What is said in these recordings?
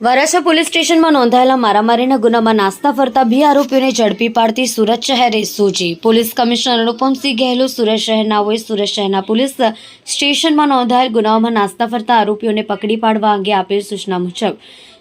Varachha police સ્ટેશનમાં નોંધાયેલા મારામારીના ગુનામાં નાસ્તા ફરતા બે આરોપીઓને ઝડપી પાડતી સુરત શહેરે સૂચી પોલીસ કમિશનર અનુપમસિંહ ગહેલોત સુરત શહેરનાઓએ સુરત શહેરના પોલીસ સ્ટેશનમાં નોંધાયેલ ગુનાઓમાં નાસ્તા ફરતા આરોપીઓને પકડી પાડવા અંગે આપેલ સૂચના મુજબ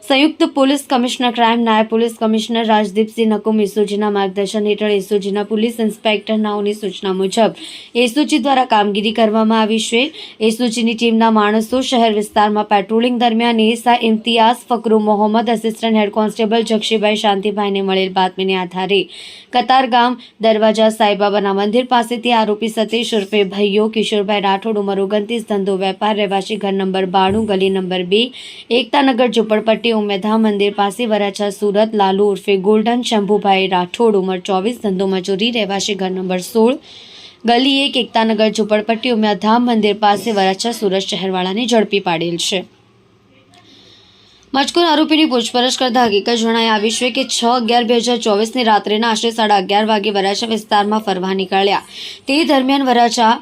સંયુક્ત પોલીસ કમિશનર, ક્રાઇમ નાયબ પોલીસ કમિશનર રાજદીપસિંહ નકુમ એસઓજીના માર્ગદર્શન હેઠળ એસઓજીના પોલીસ ઇન્સ્પેક્ટર નાઓની સૂચના મુજબ એસઓજી દ્વારા કામગીરી કરવામાં આવી છે. એસઓજીની ટીમના માણસો શહેર વિસ્તારમાં પેટ્રોલિંગ દરમિયાન એસા Imtiyaz Fakru Mohammad assistant head constable Jakshibhai શાંતિભાઈને મળેલ બાતમીને આધારે કતારગામ દરવાજા સાંઈબાબાના મંદિર પાસેથી આરોપી સતીશ ઉર્ફે ભૈયો, કિશોરભાઈ રાઠોડ, ઉંમર ઓગણત્રીસ, ધંધો વેપાર, રહેવાસી ઘર નંબર બાણું, ગલી નંબર બે એકતાનગર ઝુંપડપટ્ટી ઉમેધા મંદિર પાસે વરાછા સુરત, લાલુ ઉર્ફે ગોલ્ડન શંભુભાઈ રાઠોડ ઉંમર ચોવીસ ધંધો મજૂરી રહેવાસી ઘર નંબર સોળ ગલી એક એકતાનગર ઝુંપડપટ્ટી ઉમિયાધામ મંદિર પાસે વરાછા સુરત શહેરવાળાને ઝડપી પાડેલ છે. મજકૂર આરોપીની પૂછપરછ કરતા હકીકત જણાઈ આવી છે કે છ અગિયાર બે હજાર ચોવીસની રાત્રેના આશરે સાડા અગિયાર વાગે વરાછા વિસ્તારમાં ફરવા નીકળ્યા. તે દરમિયાન વરાછા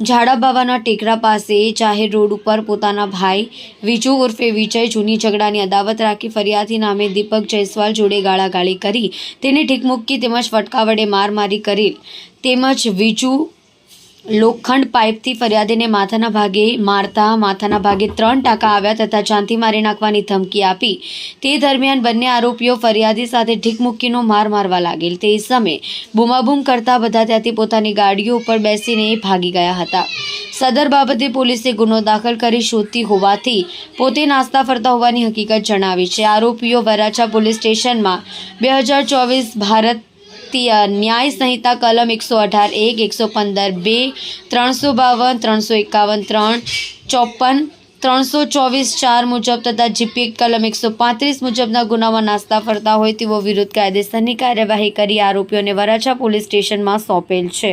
ઝાડાબાવાના ટેકરા પાસે જાહેર રોડ ઉપર પોતાના ભાઈ વિજુ ઉર્ફે વિજય જૂની ઝઘડાની અદાવત રાખી ફરિયાદી નામે દીપક જયસ્વાલ જોડે ગાળાગાળી કરી. તેને ઠીક મૂકી તેમજ ફટકા વડે માર મારી કરી. તેમજ વિજુ લોખંડ પાઇપથી ફરિયાદીને માથાના ભાગે મારતા માથાના ભાગે ત્રણ ટાંકા આવ્યા તથા જાનથી મારી નાખવાની ધમકી આપી. તે દરમિયાન બંને આરોપીઓ ફરિયાદી સાથે ઢીકમુક્કીનો માર મારવા લાગેલ. તે સમયે બૂમાબૂમ કરતા બધા ત્યાંથી પોતાની ગાડીઓ ઉપર બેસીને ભાગી ગયા હતા. સદર બાબતે પોલીસે ગુનો દાખલ કરી શોધતી હોવાથી પોતે નાસ્તા ફરતા હોવાની હકીકત જણાવી છે. આરોપીઓ વરાછા પોલીસ સ્ટેશનમાં બે ભારત ભારતીય ન્યાય સંહિતા કલમ એકસો અઢાર એક, એકસો પંદર બે, ત્રણસો બાવન, ત્રણસો એકાવન, ત્રણ, ચોપન, ત્રણસો ચોવીસ ચાર મુજબ તથા જીપી કલમ એકસો પાંત્રીસ મુજબના ગુનામાં નાસ્તા ફરતા હોય તેવો વિરુદ્ધ કાયદેસરની કાર્યવાહી કરી આરોપીઓને વરાછા પોલીસ સ્ટેશનમાં સોંપેલ છે.